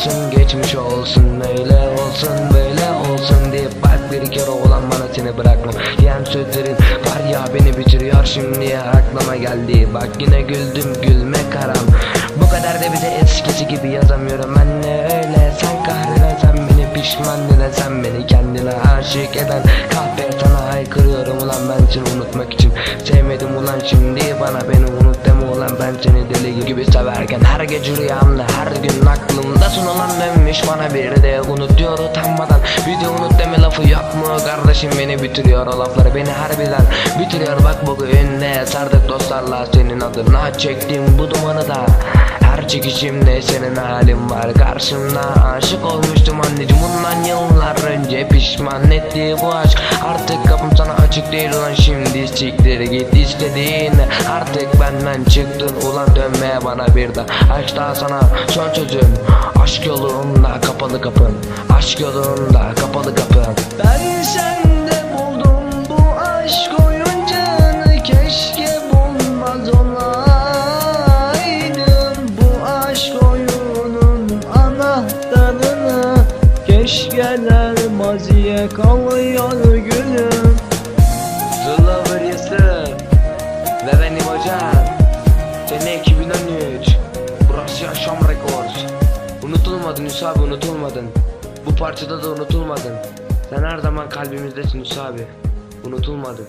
olsun geçmiş olsun Öyle olsun böyle olsun diye bak bir kere olan bana seni bırakmam. Diyen sözlerin var ya beni bitiriyor şimdi aklıma geldi. Bak yine güldüm gülme karam. Bu kadar da bize eskisi gibi yazamıyorum ben de öyle. Sen kahreden beni pişman eden sen beni kendine aşık eden. Kahpe sana haykırıyorum ulan ben seni unutmak için. Sevmedim ulan şimdi bana beni unut ben seni deli gibi severken Her gece rüyamda her gün aklımdasın ulan dönmüş bana bir de unut diyor utanmadan. Bir de unut deme lafı yok mu kardeşim? Beni bitiriyor o lafları beni harbiden bitiriyor. Bak bugün ne sardık dostlarla senin adına çektim bu dumanı da. Her çekişimde senin halin var. Karşımda Aşık olmuştum anneciğim. Bundan yıllar önce Pişman etti bu aşk. Artık kapım sana açık değil ulan şimdi Siktir git istediğin. Artık benden çıktın ulan dönmeye bana bir daha. Aşk daha sana son sözüm. Aşk yolunda kapalı kapın. Aşk yolunda kapalı kapın maziye kalıyor gülüm. Zılla Yusuf Ve benim hocam. Sene 2013 Burası Yaşam Records Unutulmadın Yusuf abi unutulmadın. Bu parçada da unutulmadın. Sen her zaman kalbimizdesin Yusuf abi. Unutulmadın